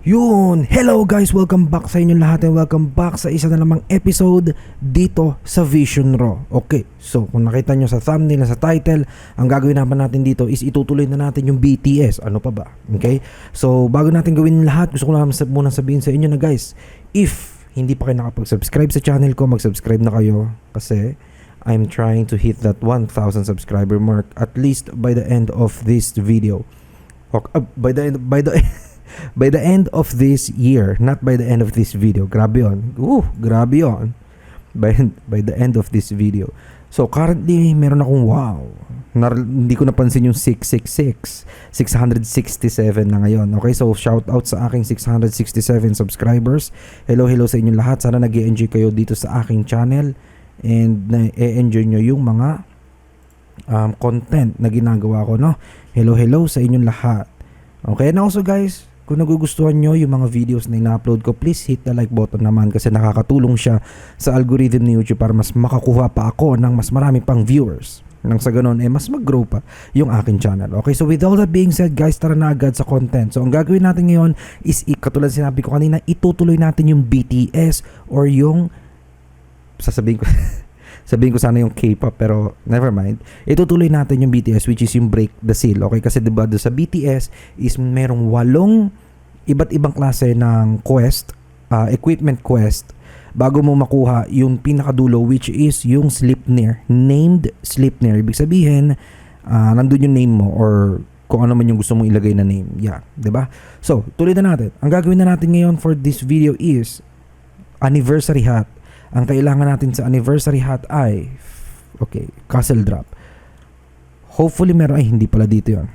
Yun! Hello guys! Welcome back sa inyo lahat and welcome back sa isa na namang episode dito sa Vision Raw. Okay, so kung nakita nyo sa thumbnail, sa title, ang gagawin naman natin dito is itutuloy na natin yung BTS. Ano pa ba? Okay? So, bago natin gawin lahat, gusto ko lang muna sabihin sa inyo na guys, if hindi pa kayo nakapag-subscribe sa channel ko, mag-subscribe na kayo kasi I'm trying to hit that 1,000 subscriber mark at least by the end of this video. Okay, uh, by the end, by the by the end of this year, not by the end of this video. Grabe yon. Uh, grabe yon. By, by the end of this video. So, currently, meron akong wow. Nar- hindi ko napansin yung 666. 667 na ngayon. Okay, so shout out sa aking 667 subscribers. Hello, hello sa inyong lahat. Sana nag enjoy kayo dito sa aking channel and na-enjoy nyo yung mga um, content na ginagawa ko, no? Hello, hello sa inyong lahat. Okay, and also guys, kung nagugustuhan nyo yung mga videos na ina-upload ko, please hit the like button naman kasi nakakatulong siya sa algorithm ni YouTube para mas makakuha pa ako ng mas marami pang viewers. Nang sa ganun, eh, mas mag-grow pa yung aking channel. Okay, so with all that being said, guys, tara na agad sa content. So, ang gagawin natin ngayon is, katulad sinabi ko kanina, itutuloy natin yung BTS or yung, sasabihin ko, sabihin ko sana yung K-pop pero never mind. Itutuloy natin yung BTS which is yung Break the Seal. Okay? Kasi diba do sa BTS is merong walong iba't ibang klase ng quest, uh, equipment quest bago mo makuha yung pinakadulo which is yung Sleipnir. Named Sleipnir. Ibig sabihin, uh, nandun yung name mo or kung ano man yung gusto mong ilagay na name. Yeah, 'di ba? So, tuloy na natin. Ang gagawin na natin ngayon for this video is anniversary hat ang kailangan natin sa anniversary hat ay okay, castle drop. Hopefully meron ay hindi pala dito 'yon.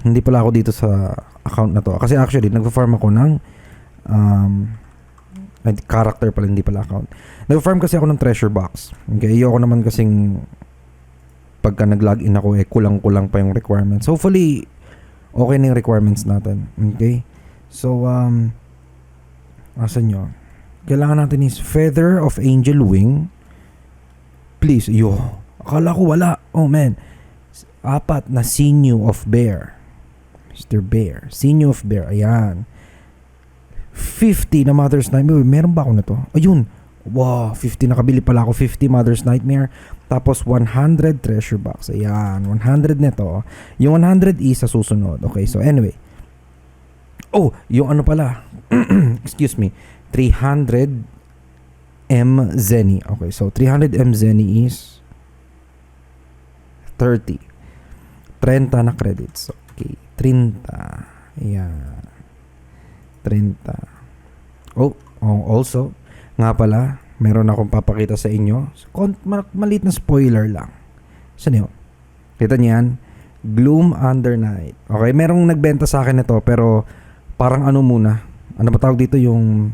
Hindi pala ako dito sa account na to. Kasi actually, nagfa-farm ako ng um, character pala, hindi pala account. Nag-farm kasi ako ng treasure box. Okay, ayoko naman kasing pagka nag-login ako eh kulang-kulang pa yung requirements. Hopefully okay na yung requirements natin. Okay? So um asan nyo? Kailangan natin is feather of angel wing. Please, yo. Akala ko wala. Oh man. Apat na sinew of bear. Mr. Bear. Sinew of bear. Ayan. 50 na Mother's Nightmare. Meron ba ako na to? Ayun. Wow, 50 nakabili pala ako 50 Mother's Nightmare tapos 100 treasure box. Ayan, 100 nito. Yung 100 is sa susunod. Okay, so anyway. Oh, yung ano pala. Excuse me. 300 M Zeni. Okay, so 300 M Zeni is 30. 30 na credits. Okay, 30. Ayan. 30. Oh, oh, also, nga pala, meron akong papakita sa inyo. Maliit na spoiler lang. Saan yun? Kita niyan? Gloom Under Night. Okay, merong nagbenta sa akin ito pero parang ano muna. Ano ba tawag dito yung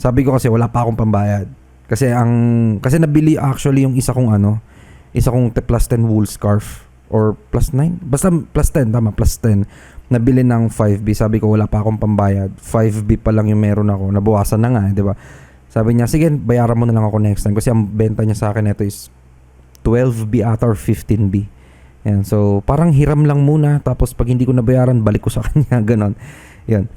sabi ko kasi wala pa akong pambayad. Kasi ang kasi nabili actually yung isa kong ano, isa kong plus 10 wool scarf or plus 9, basta plus 10 tama, plus 10. Nabili ng 5B. Sabi ko wala pa akong pambayad. 5B pa lang yung meron ako. Nabawasan na nga, eh, 'di ba? Sabi niya, sige, bayaran mo na lang ako next time. Kasi ang benta niya sa akin ito is 12B ata or 15B. Yan. So, parang hiram lang muna. Tapos, pag hindi ko nabayaran, balik ko sa kanya. Ganon. Yan.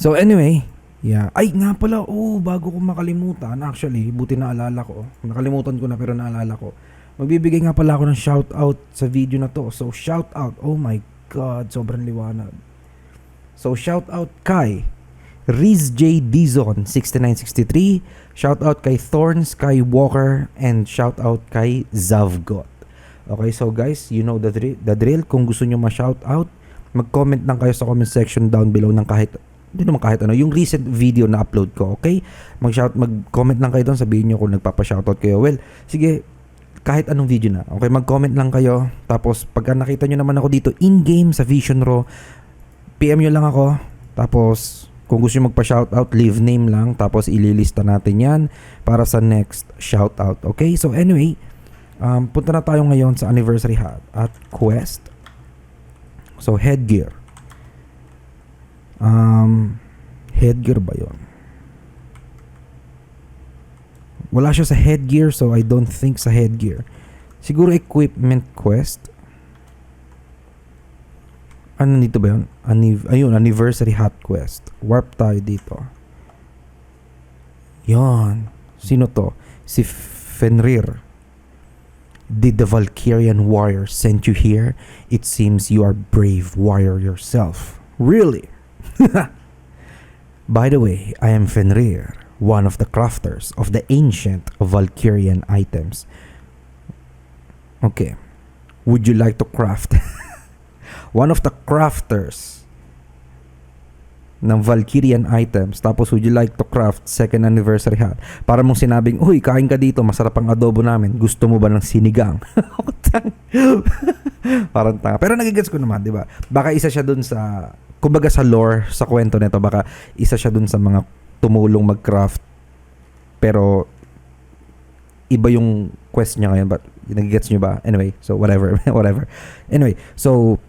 So, anyway, Yeah. Ay, nga pala, oh, bago ko makalimutan, actually, buti na alala ko. Nakalimutan ko na pero naalala ko. Magbibigay nga pala ako ng shout out sa video na to. So, shout out. Oh my God, sobrang liwanag. So, shout out kay Riz J. Dizon, 6963. Shout out kay Thorn Skywalker. And shout out kay Zavgot. Okay, so guys, you know the, dri- the drill. Kung gusto nyo ma-shout out, mag-comment lang kayo sa comment section down below ng kahit hindi naman kahit ano, yung recent video na upload ko, okay? Mag-shout, mag-comment lang kayo doon, sabihin nyo kung nagpapa-shoutout kayo. Well, sige, kahit anong video na. Okay, mag-comment lang kayo. Tapos, pagka nakita nyo naman ako dito in-game sa Vision Raw, PM nyo lang ako. Tapos, kung gusto nyo magpa-shoutout, leave name lang. Tapos, ililista natin yan para sa next shoutout. Okay? So, anyway, um, punta na tayo ngayon sa anniversary hat at quest. So, headgear. Um, headgear ba yon? Wala siya sa headgear so I don't think sa headgear. Siguro equipment quest. Ano dito ba yun? Anniv- ayun, anniversary hat quest. Warp tayo dito. Yan. Sino to? Si Fenrir. Did the Valkyrian warrior send you here? It seems you are brave warrior yourself. Really? By the way, I am Fenrir, one of the crafters of the ancient Valkyrian items. Okay. Would you like to craft? one of the crafters ng Valkyrian items. Tapos, would you like to craft second anniversary hat? Para mong sinabing, uy, kain ka dito, masarap ang adobo namin. Gusto mo ba ng sinigang? Parang tanga. Pero nagigets ko naman, di ba? Baka isa siya dun sa, kumbaga sa lore, sa kwento nito, baka isa siya dun sa mga tumulong mag-craft. Pero, iba yung quest niya ngayon. But, nagigets nyo ba? Anyway, so whatever, whatever. Anyway, so,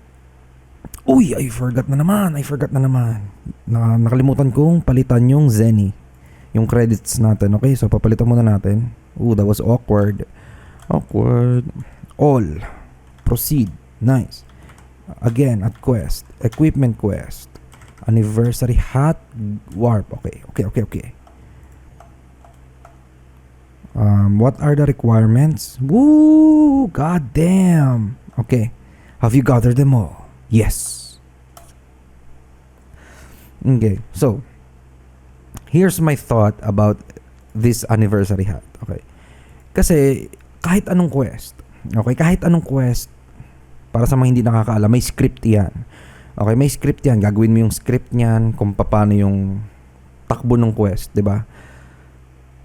Uy, I forgot na naman. I forgot na naman. Na, nakalimutan kong palitan yung Zenny. Yung credits natin. Okay, so papalitan muna natin. Ooh, that was awkward. Awkward. All. Proceed. Nice. Again, at quest. Equipment quest. Anniversary hat. Warp. Okay, okay, okay, okay. Um, what are the requirements? Woo! God damn. Okay. Have you gathered them all? Yes. Okay. So, here's my thought about this anniversary hat. Okay. Kasi kahit anong quest, okay, kahit anong quest para sa mga hindi nakakaalam, may script 'yan. Okay, may script 'yan. Gagawin mo yung script niyan kung paano yung takbo ng quest, 'di ba?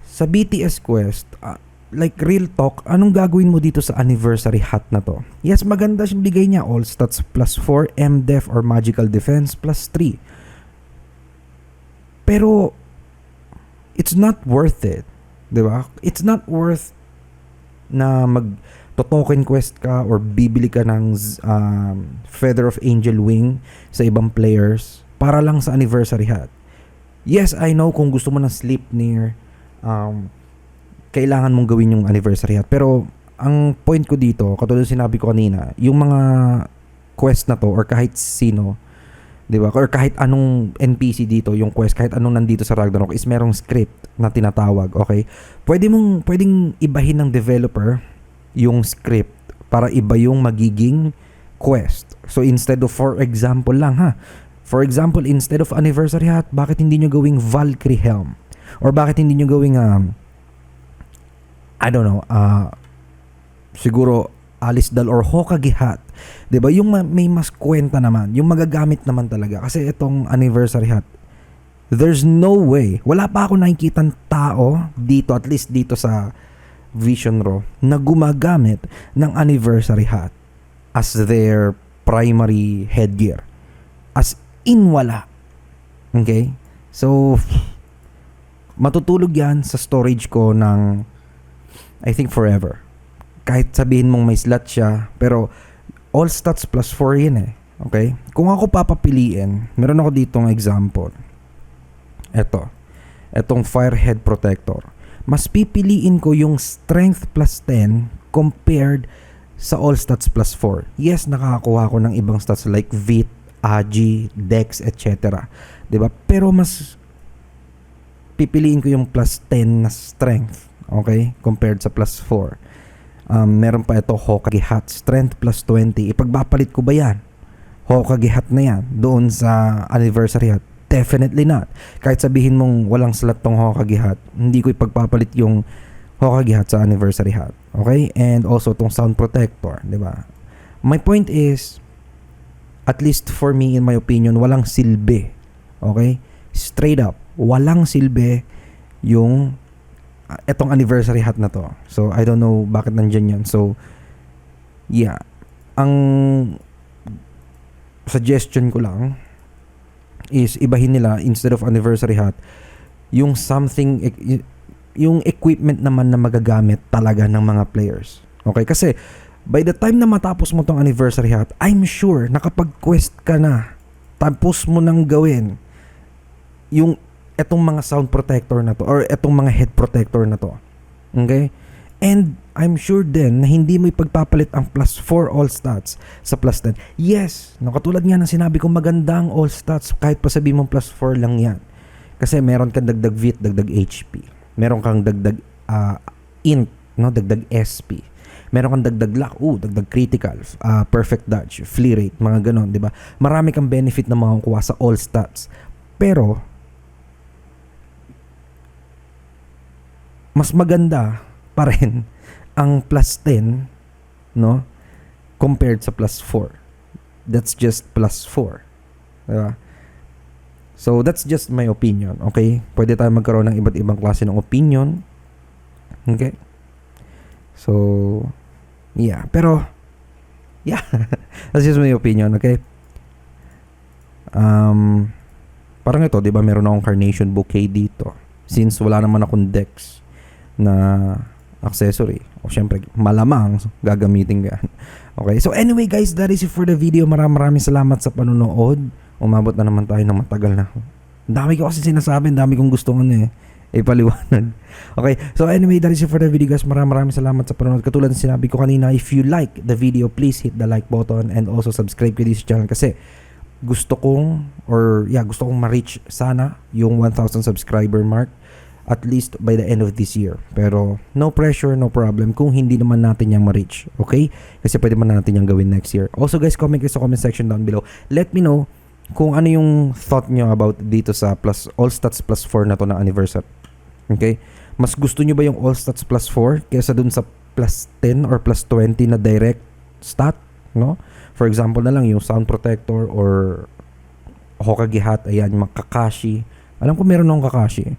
Sa BTS quest, ah, like real talk, anong gagawin mo dito sa anniversary hat na to? Yes, maganda siyang bigay niya. All stats plus 4, MDef or magical defense plus 3. Pero, it's not worth it. 'di ba? It's not worth na mag to token quest ka or bibili ka ng um, Feather of Angel Wing sa ibang players para lang sa anniversary hat. Yes, I know kung gusto mo ng Sleipnir, um, kailangan mong gawin yung anniversary hat. Pero, ang point ko dito, katulad sinabi ko kanina, yung mga quest na to or kahit sino, 'di ba? Or kahit anong NPC dito, yung quest, kahit anong nandito sa Ragnarok is merong script na tinatawag, okay? Pwede mong pwedeng ibahin ng developer yung script para iba yung magiging quest. So instead of for example lang ha. For example, instead of anniversary hat, bakit hindi nyo gawing Valkyrie helm? Or bakit hindi nyo gawing um, I don't know, uh, siguro Alice Dal or Hokage hat. 'Di ba? Yung ma- may mas kwenta naman, yung magagamit naman talaga kasi itong anniversary hat. There's no way. Wala pa ako nakikitang tao dito at least dito sa Vision Raw na gumagamit ng anniversary hat as their primary headgear. As in wala. Okay? So matutulog 'yan sa storage ko ng I think forever kahit sabihin mong may slot siya, pero all stats plus 4 yun eh. Okay? Kung ako papapiliin, meron ako dito ng example. Ito. Etong Firehead Protector. Mas pipiliin ko yung Strength plus 10 compared sa all stats plus 4. Yes, nakakakuha ko ng ibang stats like Vit, Agi, Dex, etc. 'Di ba? Pero mas pipiliin ko yung plus 10 na strength, okay? Compared sa plus 4. Um, meron pa ito Hokage hat strength plus 20 ipagpapalit ko ba yan Hokage hat na yan doon sa anniversary hat definitely not kahit sabihin mong walang slot tong Hokage hat hindi ko ipagpapalit yung Hokage hat sa anniversary hat okay and also tong sound protector di ba my point is at least for me in my opinion walang silbi okay straight up walang silbi yung uh, etong anniversary hat na to. So, I don't know bakit nandyan yun. So, yeah. Ang suggestion ko lang is ibahin nila instead of anniversary hat yung something e- yung equipment naman na magagamit talaga ng mga players. Okay? Kasi by the time na matapos mo tong anniversary hat, I'm sure nakapag-quest ka na. Tapos mo nang gawin yung etong mga sound protector na to or etong mga head protector na to. Okay? And I'm sure din na hindi mo ipagpapalit ang plus 4 all stats sa plus 10. Yes, no, katulad nga ng sinabi ko maganda ang all stats kahit pa sabihin mong plus 4 lang yan. Kasi meron kang dagdag VIT, dagdag HP. Meron kang dagdag ah, int, no, dagdag SP. Meron kang dagdag luck, uh, dagdag critical, ah, perfect dodge, flee rate, mga ganon, 'di ba? Marami kang benefit na makukuha sa all stats. Pero mas maganda pa rin ang plus 10 no compared sa plus 4 that's just plus 4 diba? so that's just my opinion okay? Pwede tayo magkaroon ng iba't ibang klase ng opinion okay? So yeah pero yeah that's just my opinion okay? Um parang ito 'di ba meron akong carnation bouquet dito. Since wala naman akong decks na accessory. O syempre, malamang gagamitin ka. Okay, so anyway guys, that is it for the video. Maraming maraming salamat sa panonood. Umabot na naman tayo ng matagal na. Dami ko kasi sinasabi, dami kong gusto ano eh. Ipaliwanag. Okay, so anyway, that is it for the video guys. Maraming maraming salamat sa panonood. Katulad ng sinabi ko kanina, if you like the video, please hit the like button and also subscribe to this channel kasi gusto kong or yeah, gusto kong ma-reach sana yung 1,000 subscriber mark at least by the end of this year. Pero no pressure, no problem kung hindi naman natin yung ma-reach. Okay? Kasi pwede man natin yung gawin next year. Also guys, comment kayo sa comment section down below. Let me know kung ano yung thought nyo about dito sa plus All Stats plus 4 na to na anniversary. Okay? Mas gusto nyo ba yung All Stats plus 4 kaysa dun sa plus 10 or plus 20 na direct stat? No? For example na lang yung Sound Protector or Hokage Hat, ayan, yung Kakashi. Alam ko meron akong Kakashi.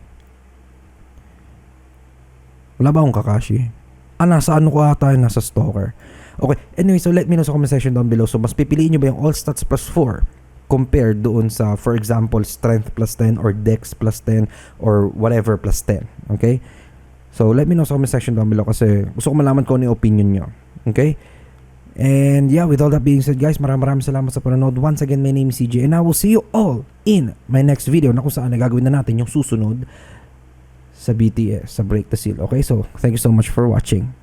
Wala ba akong Kakashi? Ah, nasa ano ko ata nasa Stalker. Okay, anyway, so let me know sa comment section down below. So, mas pipiliin nyo ba yung All Stats plus 4 compared doon sa, for example, Strength plus 10 or Dex plus 10 or whatever plus 10. Okay? So, let me know sa comment section down below kasi gusto ko malaman kung ano yung opinion nyo. Okay? And yeah, with all that being said guys, maraming maraming salamat sa panonood. Once again, my name is CJ and I will see you all in my next video na kung saan na gagawin na natin yung susunod sa BTS, sa Break the Seal. Okay, so thank you so much for watching.